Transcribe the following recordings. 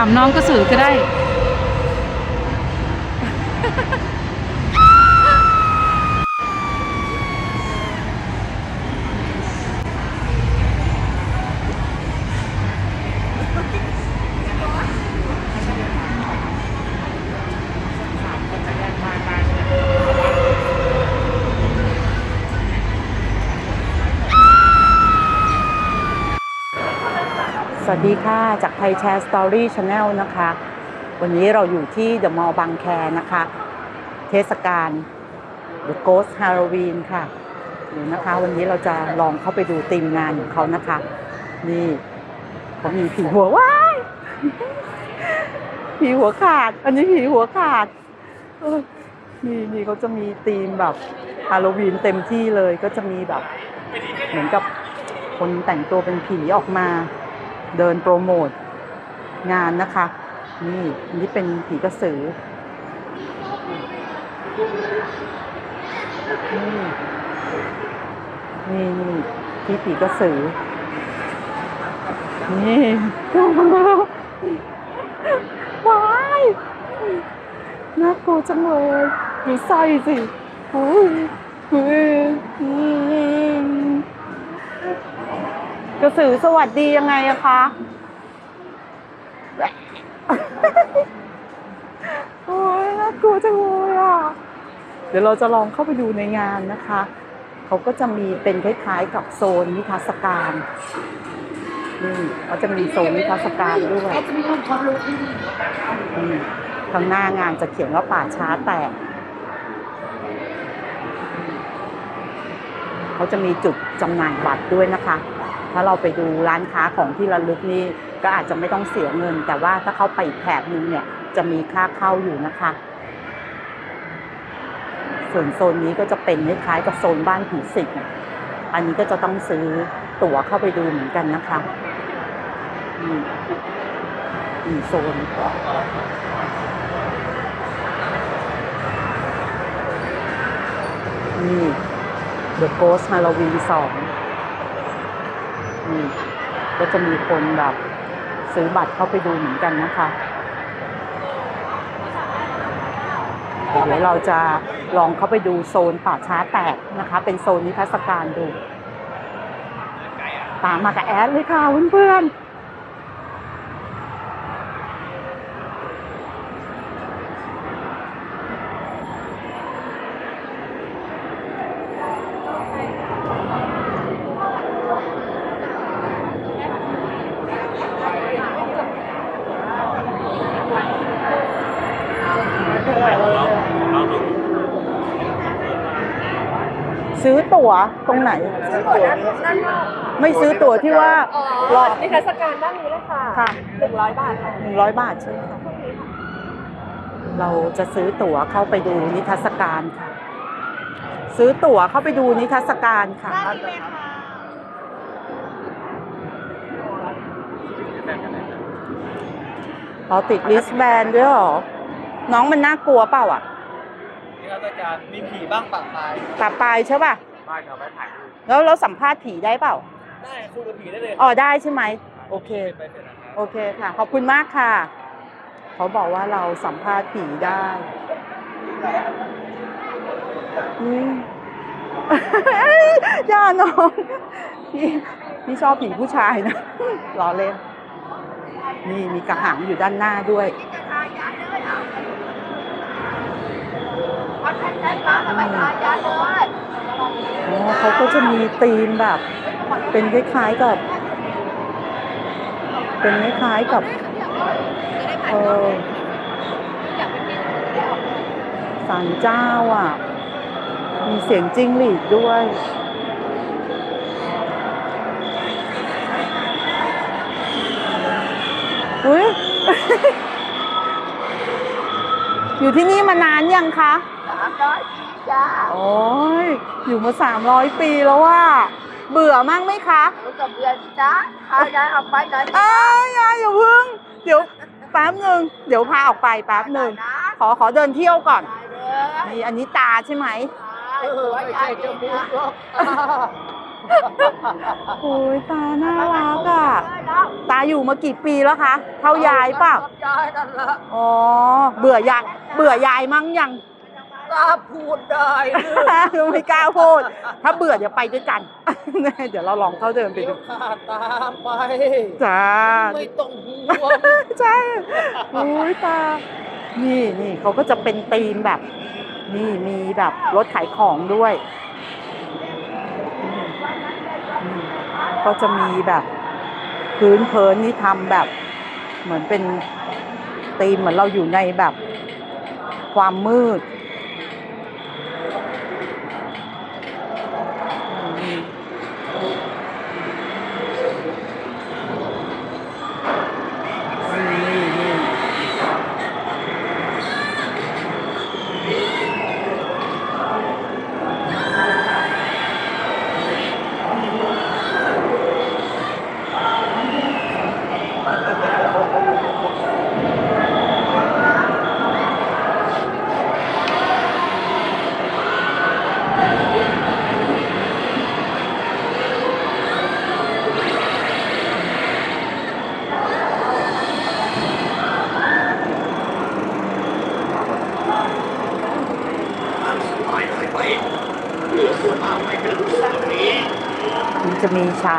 ามน้องกระสือก็ได้ ดีค่ะ จากไทยแชร์สตอรี่ชาแนลนะคะ วันนี้เราอยู่ที่เดอะมอลล์บางแคนะคะ เทศกาล The Ghost Halloween ค่ะเดี๋ยวนะคะ วันนี้เราจะลองเข้าไปดูทีมงานของเขานะคะ นี่เขามีผีหัวว้ายผีหัวขาด อันนี้ผีหัวขาดนี่นี่เขาจะมีธีมแบบฮาโลวีนเต็มที่เลยก็จะมีแบบ เหมือนกับคนแต่งตัวเป็นผีออกมา เดินโปรโมทงานนะคะ นี่อันนี้เป็นผีกระสือนี่นี่นี่ที่ผีกระสือ นี่ว้ายน่ากลัวจังเลยดูไส้สิโอ้ยเฮ้ย กระสือสวัสดียังไงอะคะโอ้ยน่ากลัวจังเลยอะ เดี๋ยวเราจะลองเข้าไปดูในงานนะคะ เขาก็จะมีเป็นคล้ายๆกับโซนนิทรรศการนี่เขาจะมีโซนนิทรรศการด้วยนี่ข้างหน้างานจะเขียนว่าป่าช้าแตกเขาจะมีจุดจำหน่ายบัตรด้วยนะคะ ถ้าเราไปดูร้านค้าของที่ระลึกนี่ก็อาจจะไม่ต้องเสียเงิน แต่ว่าถ้าเข้าไปอีกแถบนึงเนี่ยจะมีค่าเข้าอยู่นะคะ ส่วนโซนนี้ก็จะเป็นคล้ายกับโซนบ้านผีสิงอันนี้ก็จะต้องซื้อตั๋วเข้าไปดูเหมือนกันนะคะนี่นี่โซนนี่ The Ghost Halloween 2 นี่ก็จะมีคนแบบซื้อบัตรเข้าไปดูเหมือนกันนะคะเดี๋ยวเราจะลองเข้าไปดูโซนป่าช้าแตกนะคะ เป็นโซนนิทรรศการดู ตามมากับแอดเลยค่ะเพื่อนๆ ซื้อตั๋วตรงไหนไม่ซื้อตั๋วที่ว่าอ๋อรอ นิทรรศการด้านนี้เลยค่ะค่ะ หนึ่งร้อยบาทค่ะหนึ่งร้อยบาทใช่ไหมคะเราจะซื้อตั๋วเข้าไปดูนิทรรศการค่ะ ซื้อตั๋วเข้าไปดูนิทรรศการค่ะ ด้านนี้เลยค่ะเราติดลิสแบนด้วยเหรอ น้องมันน่ากลัวเปล่าอะนิท รรศการมีผีบ้างปะปลายปลาปลายใช่ป่ะบ้านเขาไปถ่ายรูปแล้วเราสัมภาษณ์ผีได้เปล่า ได้คุยกับผีได้เลยอ๋อได้ใช่ไหมโอเค ไปเสร็จนะครับโอเคค่ะ ขอบคุณมากค่ะ เขาบอกว่าเราสัมภาษณ์ผีได้อืมอย่าน้องพี่พี่ชอบผีผู้ชายนะรอเล่น นี่มีกระหังอยู่ด้านหน้าด้วยอ๋ อเขาก็จะมีธีมแบบ เป็นคล้ายๆกับ เป็นคล้ายๆกับเออศาลเจ้าอะ มีเสียงจิ้งหรีดด้วยอุ้ยอยู่ที่นี่มานานยังคะ ร้อยจ้าโอ้ยอยู่มาสามร้อยปีแล้วว่า เบื่อมั่งไหมคะลูกกับเบียร์จ้าพายายออกไปหน่อยเอ้ยยายอย่าพึ่ง เดี๋ยวแป๊บหนึ่งเดี๋ยวพาออกไปแป๊บหนึ่งนะขอขอเดินเที่ยวก่อนได้เลยนี่อันนี้ตาใช่ไหมเออไม่ใช่จมูกหรอกโอ้ยตาน่ารักอะตาอยู่มากี่ปีแล้วคะ เท่ายายเปล่ะยายนั่นละอ๋อเบื่อยายเบื่อยายมั้งยัง กล้าพูดได้หรือไม่กล้าพูด ถ้าเบื่อเดี๋ยวไปด้วยกัน เดี๋ยวเราลองเข้าเดินไปเดี๋ยดูวข้าตามไป จ้า ไม่ต้องห่วง ใช่โอ้ยตา นี่นี่เขาก็จะเป็นธีมแบบ นี่มีแบบรถขายของด้วยอืมก็จะมีแบบพื้นเพลินนี่ทำแบบ เหมือนเป็นธีมเหมือนเราอยู่ในแบบ ความมืด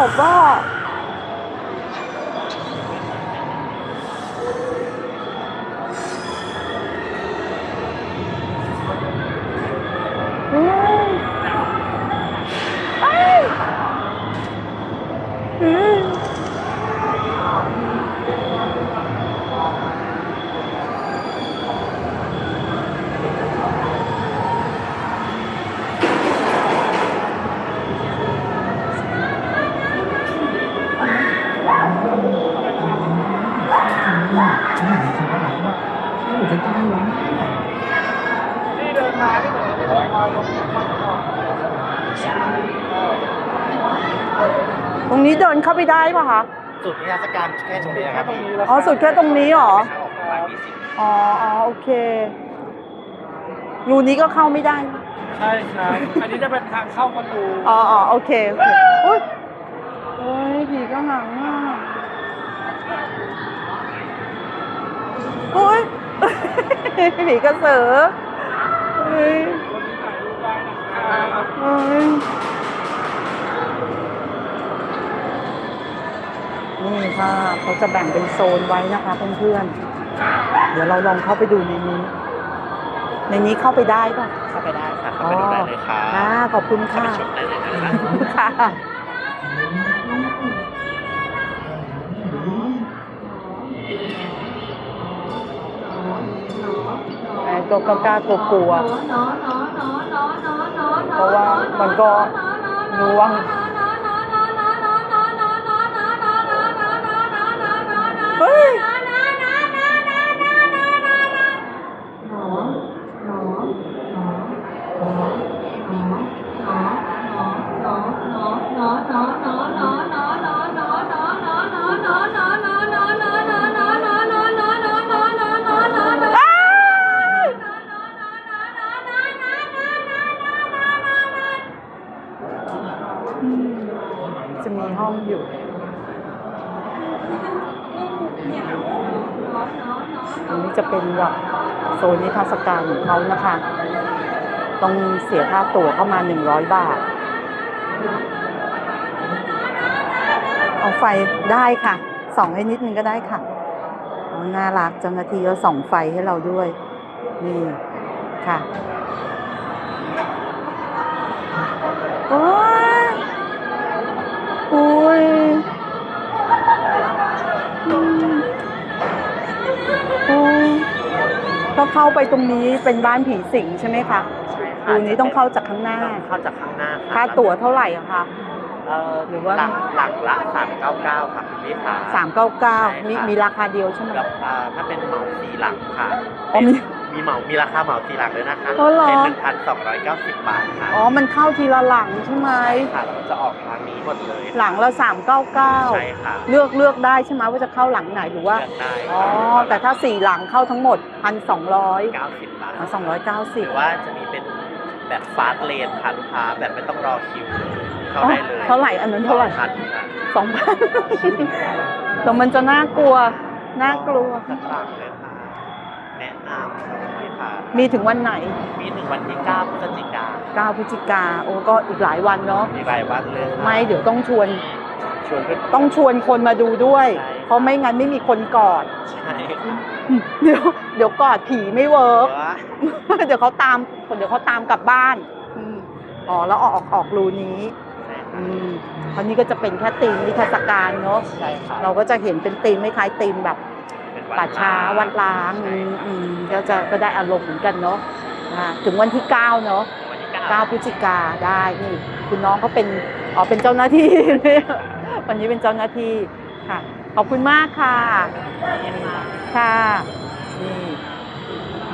ลงศ นี้เดินเข้าไปได้ป่ะคะสุดนิทรรศการแค่ตรงนี้นะครับอ๋อสุดแค่ตรงนี้เหรอประมาณยี่สิบอ๋ออ๋อโอเครูนี้ก็เข้าไม่ได้ ใช่ครับอันนี้จะเป็นทางเข้าประตูอ๋ออ๋อโอเคโอเคอุ้ยเฮ้ยผีก็หังอะอุ้ยผีกระสือเฮ้ยเฮ้ย นี่ค่ะเขาจะแบ่งเป็นโซนไว้นะคะเพื่อนๆ เดี๋ยวเราลองเข้าไปดูในนี้ ในนี้เข้าไปได้ป่ะ เข้าไปได้ค่ะ เข้าไปดูได้เลยค่ะอ่าขอบคุณค่ะชมได้เลยนะคะค่ะไอ้ก็กล้ากลัวกลัวเพราะว่ามันก็ร่วง คะต้องเสียค่าตั๋วเข้ามาหนึ่งร้อยบาท เอาไฟได้ค่ะ ส่องให้นิดนึงก็ได้ค่ะน่ารักเจ้าหน้าที่ก็ส่องไฟให้เราด้วย นี่ค่ะโอ้ อืมโอ้ยทถ้าเข้าไปตรงนี้เป็นบ้านผีสิงใช่ไหมคะใช่ดูนี้ต้องเข้าจากข้างหน้าต้องเข้าจากข้างหน้าะค่าตั๋วเท่าไหร่อะคะ เอ่อหรือว่าหลักหลักละสามเก้าเก้าค่ะคุณพี่ขา สามเก้าเก้าใช่ค่ะมีมีราคาเดียวใช่ไหมกับอ่าถ้าเป็นเหมาสี่หลักค่ะอ๋อมี มีเหมา มีราคาเหมาสี่หลักเลยนะคะ อ๋อเหรอ เป็นหนึ่งพันสองร้อยเก้าสิบบาทค่ะอ๋อ มันเข้าทีละหลังใช่ไหม ค่ะแล้วจะออกทางนี้หมดเลยหลังละสามเก้าเก้าใช่ค่ะเลือกเลือกได้ใช่ไหมว่าจะเข้าหลังไหนหรือว่า เลือกได้อ๋อ แต่ถ้าสี่หลังเข้าทั้งหมดพันสองร้อยเก้าสิบบาทสองร้อยเก้าหสิบรือว่าจะมีเป็นแบบฟาสต์เลนค่ะลูกค้าแบบไม่ต้องรอคิวเข้าได้เลยเท่าไหร่อันนั้นเท่าไหร่พันค่ะสองพันแต่มันจะน่ากลัว น่ากลัว สักหลักเลย ค่ะแนะนำเลยค่ะมีถึงวันไหน มีถึงวันที่9พฤศจิกา9พฤศจิกาโอ้ก็อีกหลายวันเนาะมีรายวันเลยค่ะไม่เดี๋ยวต้องชวน ชวนเพื่อนต้องชวนคนมาดูด้วย ใช่ เพราะไม่งั้นไม่มีคนกอด ใช่ค่ะเดี๋ยวเดี๋ยวกอดผีไม่เวิร์กว่าเดี๋ยวเขาตามเดี๋ยวเขาตามกลับบ้านอืมอ๋อแล้วออกออกออกรูนี้ใช่อืมคราวนี้ก็จะเป็นแค่ธีมนิทรรศการเนาะ ใช่ค่ะเราก็จะเห็นเป็นธีมไม่คล้ายธีมแบบเป็นวัดป่าช้าวัดล้างใช่อืมอืมก็จะก็ได้อารมณ์เหมือนกันเนาะอ่าถึงวันที่ 9 เนาะวันที่9 9พฤศจิกาได้นี่คุณน้องเขาเป็นอ๋อเป็นเจ้าหน้าที่ วันนี้เป็นเจ้าหน้าที่ค่ะ ขอบคุณมากค่ะ ค่ะนี่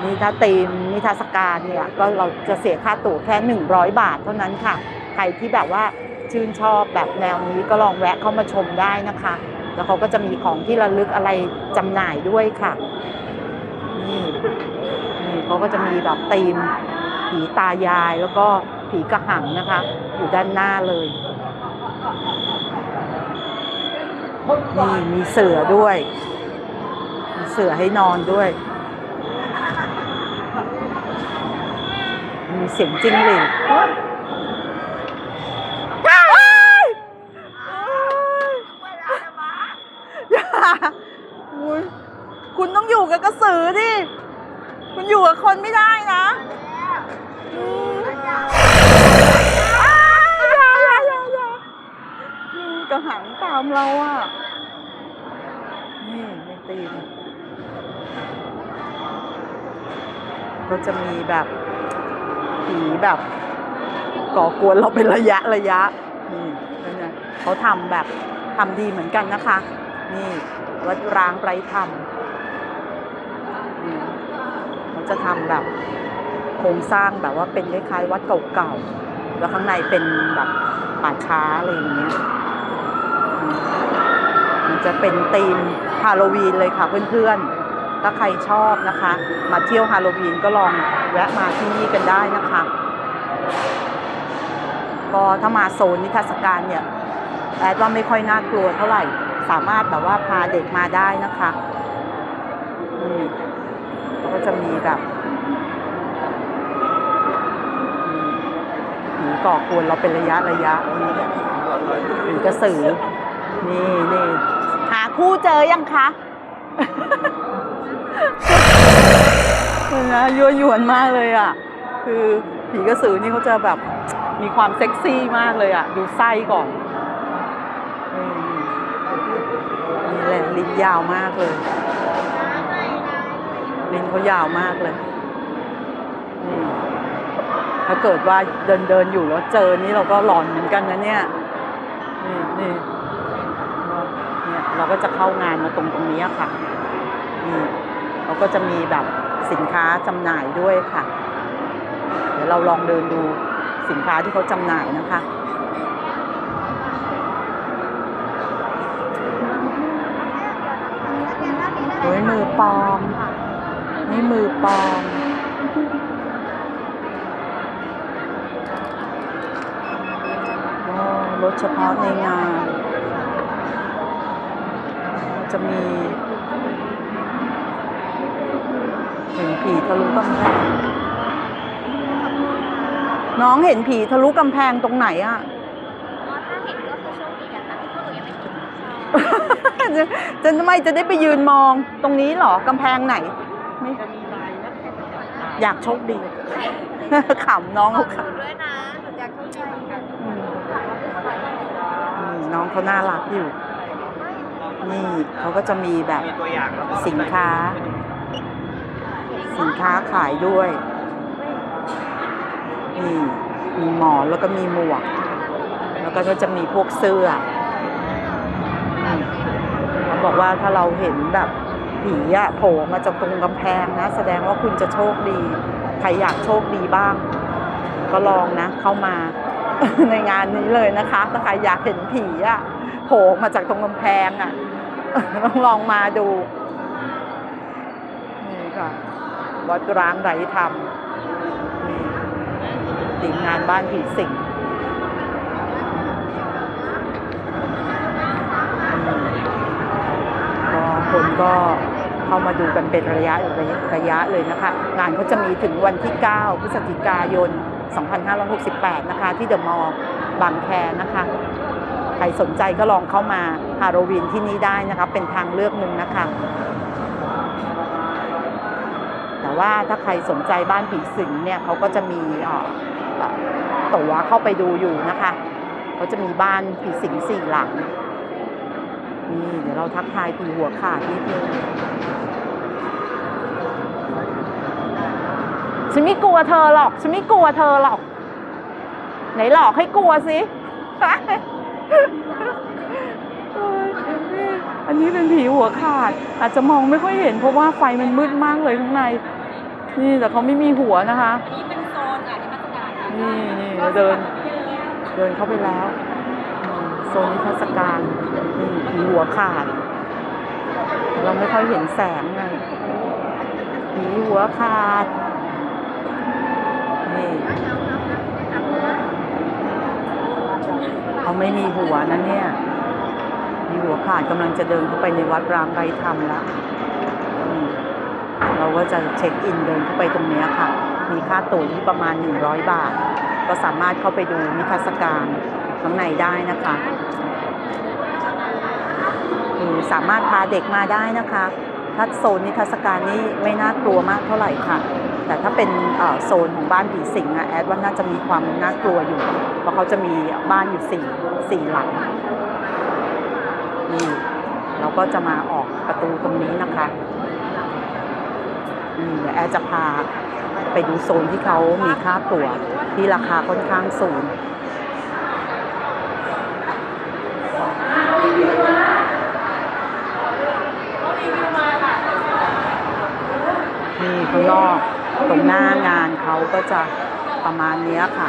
นี่ถ้าตีมนิทรรศการเนี่ยก็เราจะเสียค่าตั๋วแค่ 100 บาทเท่านั้นค่ะ ใครที่แบบว่าชื่นชอบแบบแนวนี้ก็ลองแวะเข้ามาชมได้นะคะ แล้วเขาก็จะมีของที่ระลึกอะไรจำหน่ายด้วยค่ะ นี่นี่เขาก็จะมีแบบธีมผีตายายแล้วก็ผีกระหังนะคะ อยู่ด้านหน้าเลยนี่มีเสือด้วย มีเสือให้นอนด้วย มีเสียงจิ้งหรีดว้าย อุ๊ยคุณต้องอยู่กับกระสือดิ คุณอยู่กับคนไม่ได้นะอืมอ้ายอย่าอย่าอย่าอย่าอืมกระหังตามเราอะ นี่ในตีมก็จะมีแบบผีแบบ ก่อกวนเราเป็นระยะระยะ นี่นั่นนะเขาทำแบบทำดีเหมือนกันนะคะ นี่วัดร้างไร้ธรรมเขาจะทำแบบโครงสร้างแบบว่าเป็นคล้ายๆวัดเก่าๆ แล้วข้างในเป็นแบบป่าช้าอะไรอย่างเงี้ยมมันจะเป็นธีมฮาโลวีนเลยค่ะเพื่อนๆ ถ้าใครชอบนะคะ มาเที่ยวฮาโลวีนก็ลองแวะมาที่นี่กันได้นะคะ ก็ถ้ามาโซนนิทรรศการเนี่ยแอดว่าไม่ค่อยน่ากลัวเท่าไหร่ สามารถแบบว่าพาเด็กมาได้นะคะนี่เขาก็จะมีแบบอืมผีก่อกวนเราเป็นระยะระยะนี่ผีกระสือ นี่นี่หาคู่เจอยังคะเห็นะยั่วยวนมากเลยอะ คือผีกระสือนี่เขาจะแบบมีความเซ็กซี่มากเลยอะ ดูไส้ก่อนนี่ แหละลิ้นยาวมากเลยลิ้นเขายาวมากเลยถ้าเกิดว่าเดินเดินอยู่แล้วเจอนี่เราก็หลอนเหมือนกันนะเนี่ยนี่นี่เนี่ยเราก็จะเข้างานมาตรงตรงนี้ค่ะนี่เราก็จะมีแบบสินค้าจำหน่ายด้วยค่ะ เดี๋ยวเราลองเดินดูสินค้าที่เขาจำหน่ายนะคะโอ้ยมือ ปลอม นี่มือปลอมโอ้รถเฉพาะในงาน จะมีเห็นผีทะลุกำแพง น้องเห็นผีทะลุกำแพงตรงไหนอะ อ๋อถ้าเห็นก็คือโชคดีอะค่ะที่พวกหนูยังไม่เห็น จะจะทำไมจะได้ไปยืนมองตรงนี้เหรอกำแพงไหนไม่อยากโชคดีขำน้องขอเขาบขคุณด้วยนะหนูอยากโชคดีเหมือนกันำอืมนี่น้องเขาน่ารักอยู่ นี่เขาก็จะมีแบบมีตัวอย่างแล้วก็สินค้าสสินค้าขายด้วย นี่มีหมอนแล้วก็มีหมวก แล้วก็จะมีพวกเสื้ออืมเขา บอกว่าถ้าเราเห็นแบบผีอะโผล่มาจากตรงกำแพงนะ แสดงว่าคุณจะโชคดี ใครอยากโชคดีบ้าง ก็ลองนะ เข้ามาในงานนี้เลยนะคะถ้าใครอยากเห็นผีอะโผล่มาจากตรงกำแพงอะต้องลองมาดูนี่ค่ะวัดร้างไร้ธรรมนี่ทีมงานบ้านผีสิงก็คน ก็เข้ามาดูกันเป็นระยะระยะระยะเลยนะคะ งานเขาจะมีถึงวันที่ 9 พฤศจิกายน 2568 นะคะ ที่เดอะมอลล์บางแคนะคะ ใครสนใจก็ลองเข้ามาฮาโลวีนที่นี่ได้นะคะ เป็นทางเลือกหนึ่งนะคะ แต่ว่าถ้าใครสนใจบ้านผีสิงเนี่ยเขาก็จะมีตั๋วเข้าไปดูอยู่นะคะเขาจะมีบ้านผีสิงสี่หลัง นี่เดี๋ยวเราทักทายผีหัวขาดนิดนึงฉันไม่กลัวเธอหรอกฉันไม่กลัวเธอหรอก ไหนหลอกให้กลัวสิเอ้ยอันนี้เป็นผีหัวขาด อาจจะมองไม่ค่อยเห็นเพราะว่าไฟมันมืดมากเลยข้างใน นี่แต่เขาไม่มีหัวนะคะอันนี้เป็นโซนอะที่พัฒนานี่นี่เดิน เดินเข้าไปแล้วอืมโซนนิทรรศการนี่ ผีหัวขาด เราไม่ค่อยเห็นแสงไงผีหัวขาด นี่เขาไม่มีหัวนะเนี่ย มีหัวขาดกำลังจะเดินเข้าไปในวัดรามไรธรรมแล้วเราก็จะเช็คอินเดินเข้าไปตรงนี้ค่ะ มีค่าตั๋วที่ประมาณ 100 บาท ก็สามารถเข้าไปดูนิทรรศการข้างในได้นะคะ สามารถพาเด็กมาได้นะคะถ้าโซนนิทรรศการนี่ไม่น่ากลัวมากเท่าไหร่ค่ะ แต่ถ้าเป็นโซนของบ้านผีสิงอะแอดว่าน่าจะมีความน่ากลัวอยู่ เพราะเขาจะมีบ้านอยู่สี่สี่หลังนี่เราก็จะมาออกประตูตรงนี้นะคะอืมเดี๋ยวแอร์จะพาไปดูโซนที่เขามีค่าตั๋วที่ราคาค่อนข้างสูง นี่ข้างนอก ตรงหน้างานเขาก็จะประมาณนี้ค่ะ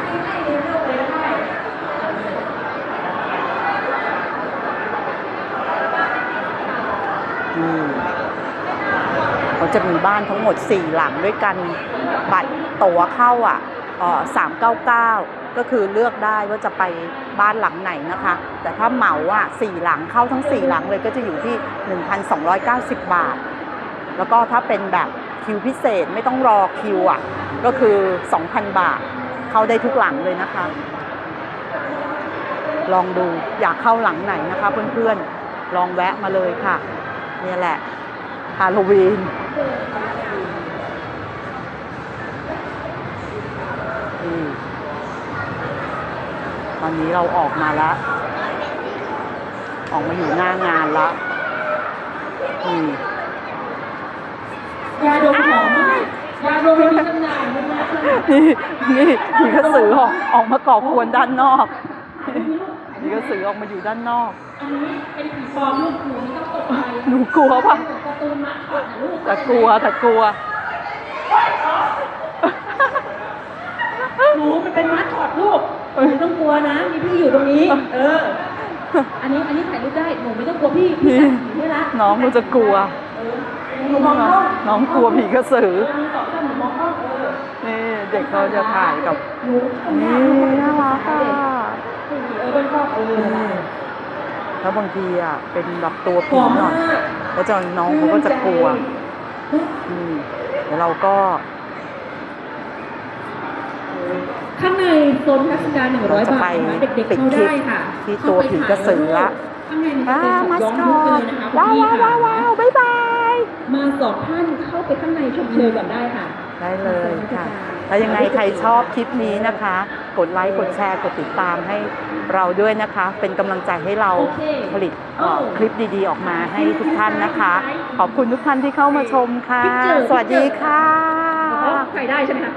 อืมเขาจะมีบ้านทั้งหมด 4 หลังด้วยกัน บัตรตั๋วเข้าอะสามเก้าเก้าก็คือเลือกได้ว่าจะไปบ้านหลังไหนนะคะ แต่ถ้าเหมาอะสี่หลังเข้าทั้ง 4 หลังเลยก็จะอยู่ที่ 1,290 บาท แล้วก็ถ้าเป็นแบบ คิวพิเศษไม่ต้องรอคิวอะ ก็คือ 2,000 บาท เข้าได้ทุกหลังเลยนะคะ ลองดูอยากเข้าหลังไหนนะคะเพื่อนๆ ลองแวะมาเลยค่ะ นี่แหละฮาโลวีนตอนนี้เราออกมาแล้ว ออกมาอยู่หน้างานแล้วนี่ ยาดมหอมมากยาดมมีจำหน่าย นะคะนี่นี่มีกระสือออกออกมาก่อกวนด้านนอกมีกระสือออกมาอยู่ด้านนอก อันนี้เป็นผีปลอมลูกหนูไม่ต้องตกใจหนูกลัวปะการ์ตูนมาขอดนะลูกแต่กลัวแต่กลัว หนูมันเป็นมัดขอดลูกหนูไม่ต้องกลัวนะ มีพี่อยู่ตรงนี้ เออ อันนี้อันนี้ถ่ายรูปได้ หนูไม่ต้องกลัวพี่พี่จับผีให้ละน้องก็จะกลัวหนูมองกล้องน้องกลัวผีกระสือหนูสองคนหนูมอ เด็กเขาจะถ่ายกับหนูทำหนี่น้าน่ารักอะเออเป็นกล้องเออนี่แล้วบางทีอะ เป็นแบบตัวหผีอมหน่มาอยกก็จะน้องเขาก็จะกลัวอืมเดี๋ยวเราก็ข้างในโซนเทรรศกาลหนึ่งร้อยจะบาไปทนะคะเด็กๆปิดเข้าคลิปได้ค่ะที่ตัวผีกระสือละข้างในมีว้าเป็นมาสย้อนคยุอคกันตเลยนะคะว้าวพี่ว้าวค่ะว้าวว้าวบ๊ายบาย มาสอบท่านเข้าไปข้างในชมเชยก่อนได้ค่ะ ได้เลยค่ะ ถ้ายังไงใครชอบคลิปนี้นะคะ กดไลค์ กดแชร์ กดติดตามให้เราด้วยนะคะ เป็นกำลังใจให้เราโอเคผลิตเอ่อคลิปดีๆ ออกมาให้ทุกท่านนะคะ ขอบคุณทุกท่านที่เข้ามาชมค่ะ สวัสดีค่ะใส่ได้ใช่ไหมคะ